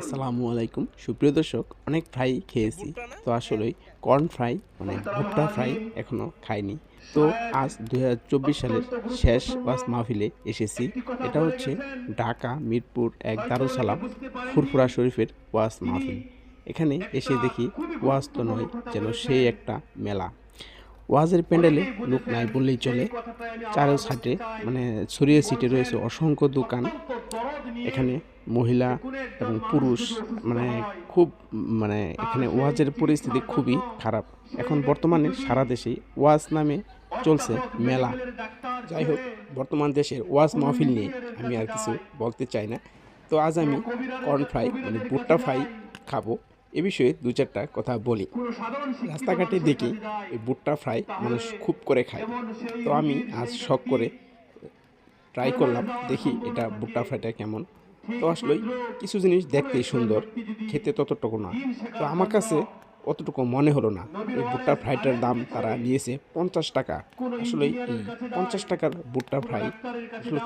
আসসালামু আলাইকুম। সুপ্রিয় দর্শক অনেক ফ্রাই খেয়েছি। তো আসলে কর্ন ফ্রাই মানে ভুট্টা ফ্রাই এখনও খাইনি। তো আজ দু হাজার চব্বিশ সালের শেষ ওয়াজ মাহফিলে এসেছি। এটা হচ্ছে ঢাকা মিরপুর এক দারুসালাম ফুরফুরা শরীফের ওয়াজ মাহফিল। এখানে এসে দেখি ওয়াজ তো নয় যেন সেই একটা মেলা। ওয়াজের প্যান্ডেলে লোক নাই বললেই চলে। চারো সাইডে মানে ছড়িয়ে সিটে রয়েছে অসংখ্য দোকান। এখানে মহিলা এবং পুরুষ মানে খুব মানে এখানে ওয়াজের পরিস্থিতি খুবই খারাপ। এখন বর্তমানে সারা দেশেই ওয়াজ নামে চলছে মেলা। যাই হোক, বর্তমান দেশের ওয়াজ মাহফিল নিয়ে আমি আর কিছু বলতে চাই না। তো আজ আমি কর্ন ফ্রাই মানে ভুট্টা ফ্রাই খাব। এ বিষয়ে দু চারটা কথা বলি। রাস্তাঘাটে দেখি এই ভুট্টা ফ্রাই মানুষ খুব করে খায়। তো আমি আজ শখ করে ট্রাই করলাম, দেখি এটা ভুট্টা ফ্রাইটা কেমন। তো আসলেই, কিছু জিনিস দেখতেই সুন্দর, খেতে ততটুকু না তো আমার কাছে অতটুকু মনে হলো না, এই ভুট্টা ফ্রাইটার দাম তারা নিয়েছে পঞ্চাশ টাকা। আসলে এই পঞ্চাশ টাকার ভুট্টা ফ্রাই, আসলে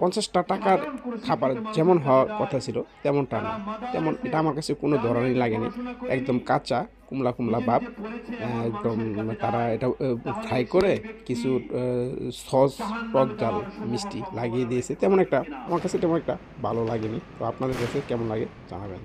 পঞ্চাশটা টাকার খাবার যেমন হওয়ার কথা ছিল, তেমনটা না। তেমন এটা আমার কাছে কোনো ধরনেরই লাগেনি। একদম কাঁচা কুমলা কুমলা ভাব একদম তারা এটা ফ্রাই করে কিছু সস টক জাল মিষ্টি লাগিয়ে দিয়েছে। তেমন একটা আমার কাছে তেমন একটা ভালো লাগেনি। তো আপনাদের কাছে কেমন লাগে জানাবেন।